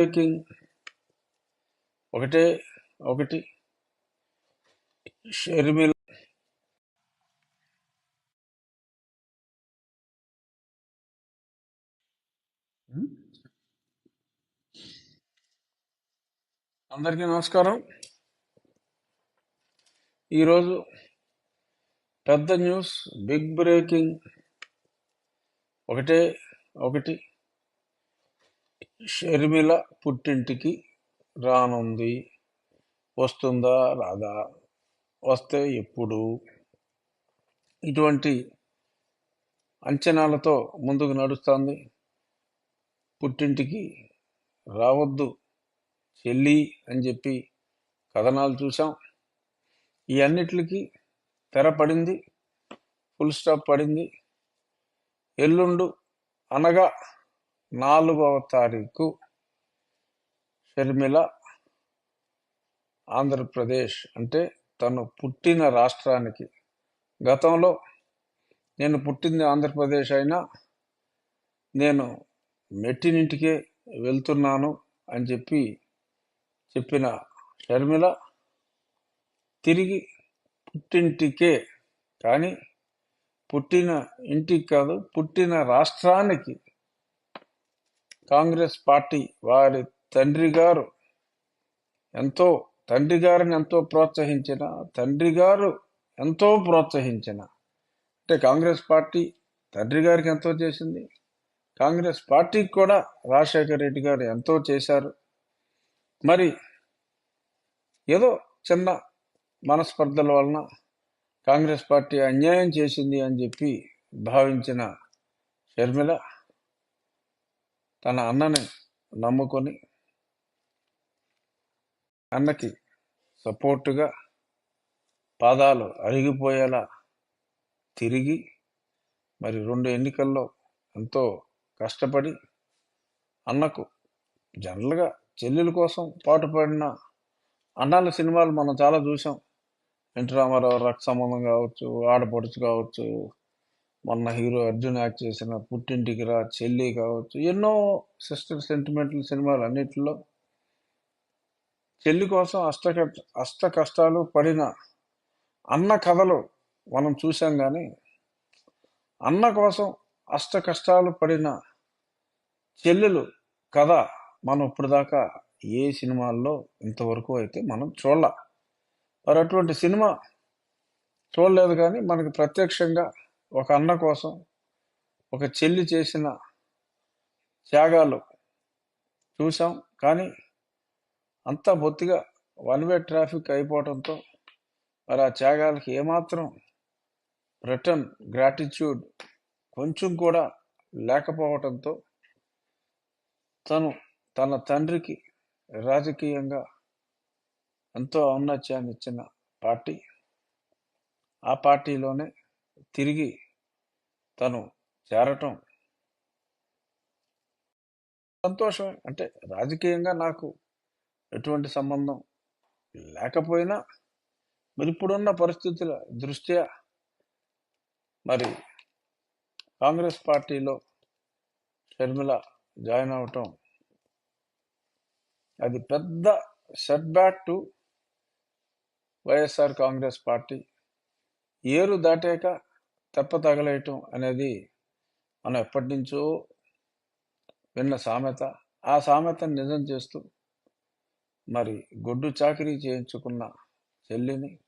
Breaking ఒకటే ఒకటి. షర్మిల అందరికీ నమస్కారం. ఈరోజు పెద్ద న్యూస్ బిగ్ బ్రేకింగ్. ఒకటే ఒకటి. షర్మిల పుట్టింటికి రానుంది. వస్తుందా? రాదా? వస్తే ఎప్పుడు? ఇటువంటి అంచనాలతో ముందుకు నడుస్తుంది. పుట్టింటికి రావద్దు చెల్లి అని చెప్పి కథనాలు చూసాం ఈ అన్నిటికి తెర పడింది. ఫుల్ స్టాప్ పడింది. ఎల్లుండు అనగా నాలుగవ తారీఖు షర్మిల ఆంధ్రప్రదేశ్. అంటే తను పుట్టిన రాష్ట్రానికి. గతంలో నేను పుట్టింది ఆంధ్రప్రదేశ్ అయినా నేను మెట్టినింటికే వెళ్తున్నాను అని చెప్పి చెప్పిన షర్మిల తిరిగి పుట్టింటికే. కానీ పుట్టిన ఇంటికి కాదు పుట్టిన రాష్ట్రానికి కాంగ్రెస్ పార్టీ వారి తండ్రి గారు ఎంతో తండ్రి గారిని ఎంతో ప్రోత్సహించిన తండ్రి గారు ఎంతో ప్రోత్సహించిన. అంటే కాంగ్రెస్ పార్టీ తండ్రి గారికి ఎంతో చేసింది. కాంగ్రెస్ పార్టీకి కూడా రాజశేఖర రెడ్డి గారు ఎంతో చేశారు. మరి ఏదో చిన్న మనస్పర్ధల వలన కాంగ్రెస్ పార్టీ అన్యాయం చేసింది అని చెప్పి భావించిన షర్మిల తన అన్నని నమ్ముకొని అన్నకి సపోర్టుగా పాదాలు అరిగిపోయేలా తిరిగి మరి రెండు ఎన్నికల్లో ఎంతో కష్టపడి అన్నకు జనరల్గా చెల్లెల కోసం పాటుపడిన అన్నాల సినిమాలు మనం చాలా చూసాం ఎన్టీ రామారావు రక్త సంబంధం కావచ్చు ఆడపడుచు కావచ్చు మొన్న హీరో అర్జున్ యాక్ట్ చేసిన పుట్టింటికి రా చెల్లి కావచ్చు ఎన్నో సిస్టర్ సెంటిమెంటల్ సినిమాలు అన్నిటిలో చెల్లి కోసం అష్ట అష్ట కష్టాలు పడిన అన్న కథలు మనం చూసాం కానీ అన్న కోసం అష్ట కష్టాలు పడిన చెల్లెలు కథ మనం ఇప్పటిదాకా దాకా ఏ సినిమాల్లో ఇంతవరకు అయితే మనం చూడాల. మరి అటువంటి సినిమా చూడలేదు కానీ మనకి ప్రత్యక్షంగా ఒక అన్న కోసం ఒక చెల్లి చేసిన త్యాగాలు చూసాం కానీ అంతా బొత్తిగా వన్ వే ట్రాఫిక్ అయిపోవడంతో మరి ఆ త్యాగాలకి ఏమాత్రం రిటర్న్ గ్రాటిట్యూడ్ కొంచెం కూడా లేకపోవటంతో తను తన తండ్రికి రాజకీయంగా ఎంతో ఔన్నత్యాన్ని ఇచ్చిన పార్టీ. ఆ పార్టీలోనే తిరిగి తను చేరటం సంతోషమే అంటే రాజకీయంగా నాకు ఎటువంటి సంబంధం లేకపోయినా మరి ఇప్పుడున్న పరిస్థితుల దృష్ట్యా మరి కాంగ్రెస్ పార్టీలో షర్మిల జాయిన్ అవటం అది పెద్ద set back to YSR Congress party. ఏరు దాటాక తెప్ప తగలేయటం అనేది మనం ఎప్పటి నుంచో విన్న సామెత. ఆ సామెతను నిజం చేస్తూ మరి గొడ్డు చాకరీ చేయించుకున్న చెల్లిని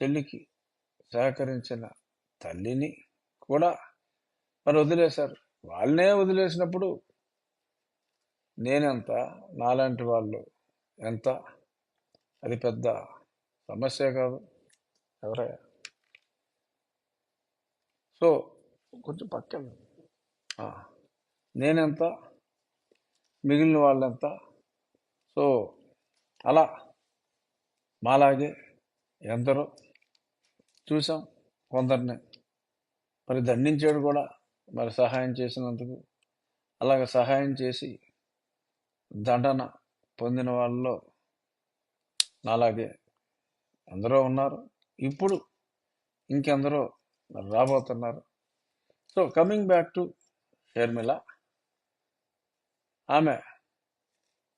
చెల్లికి సహకరించిన తల్లిని కూడా మరి వదిలేశారు. వాళ్ళనే వదిలేసినప్పుడు నేనెంత నాలాంటి వాళ్ళు ఎంత? అది పెద్ద సమస్య కాదు. ఎవరయ్యా? సో కొంచెం పక్కన నేనెంత? మిగిలిన వాళ్ళెంత? సో అలా. మాలాగే ఎందరో చూసాం కొందరిని. మరి దండించాడు కూడా మరి సహాయం చేసినందుకు. అలాగ సహాయం చేసి దండన పొందిన వాళ్ళలో నాలాగే ఎందరో ఉన్నారు. ఇప్పుడు ఇంకెందరో మరి రాబోతున్నారు. So coming back to Sharmila ఆమె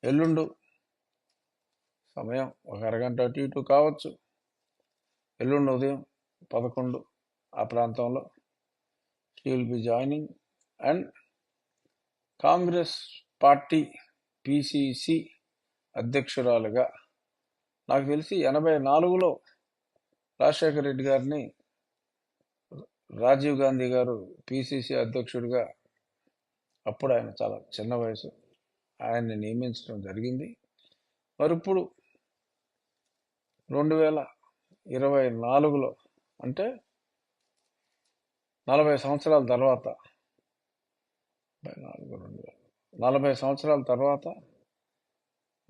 ఎల్లుండు సమయం ఒక అరగంట అటు ఇటు కావచ్చు. ఎల్లుండి ఉదయం పదకొండు ఆ ప్రాంతంలో. She will be joining and Congress party PCC అధ్యక్షురాలుగా. నాకు తెలిసి ఎనభై నాలుగులో రాజశేఖర రెడ్డి గారిని రాజీవ్ గాంధీ గారు పిసిసి అధ్యక్షుడిగా అప్పుడు ఆయన చాలా చిన్న వయసు. ఆయన్ని నియమించడం జరిగింది. మరి ఇప్పుడు రెండు వేల ఇరవై నాలుగులో అంటే నలభై సంవత్సరాల తర్వాత నాలుగు రెండు వేల నలభై సంవత్సరాల తర్వాత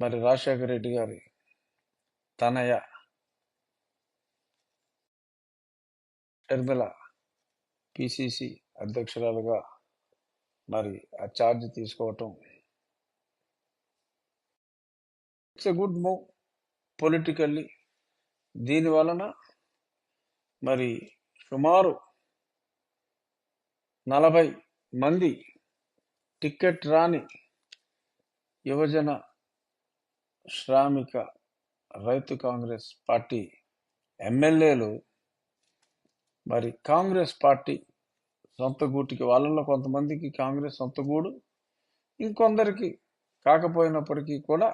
మరి రాజశేఖర రెడ్డి గారి తనయ షర్మిల పిసిసి అధ్యక్షురాలుగా మరి ఆ ఛార్జ్ తీసుకోవటం. It's a good move politically దీని వలన మరి సుమారు నలభై మంది టికెట్ రాని యువజన శ్రామిక రైతు కాంగ్రెస్ పార్టీ ఎమ్మెల్యేలు మరి కాంగ్రెస్ పార్టీ సొంత గూటికి వాళ్ళలో కొంతమందికి కాంగ్రెస్ సొంత గూడు ఇంకొందరికి కాకపోయినప్పటికీ కూడా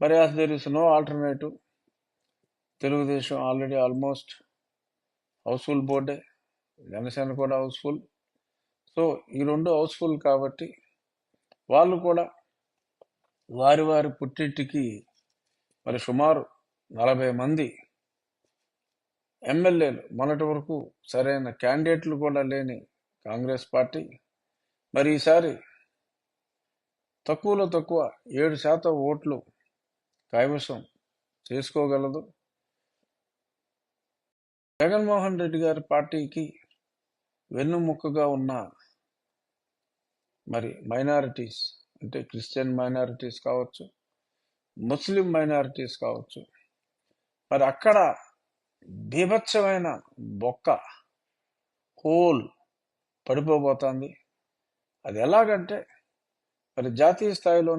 మరి as there is no alternative Telugu Desam already almost house full బోర్డే Janasena కూడా హౌస్ఫుల్ సో ఈ రెండు హౌస్ఫుల్ కాబట్టి వాళ్ళు కూడా వారి వారి పుట్టింటికి మరి సుమారు నలభై మంది ఎమ్మెల్యేలు మొన్నటి వరకు సరైన క్యాండిడేట్లు కూడా లేని కాంగ్రెస్ పార్టీ. మరి ఈసారి తక్కువలో తక్కువ ఏడు శాతం ఓట్లు కైవసం చేసుకోగలదు. జగన్మోహన్ రెడ్డి గారి పార్టీకి వెన్నుముక్కగా ఉన్న మరి మైనారిటీస్ అంటే క్రిస్టియన్ మైనారిటీస్ కావచ్చు ముస్లిం మైనారిటీస్ కావచ్చు. మరి అక్కడ బీభత్సమైన బొక్క హోల్ పడిపోబోతోంది. అది ఎలాగంటే మరి జాతీయ స్థాయిలో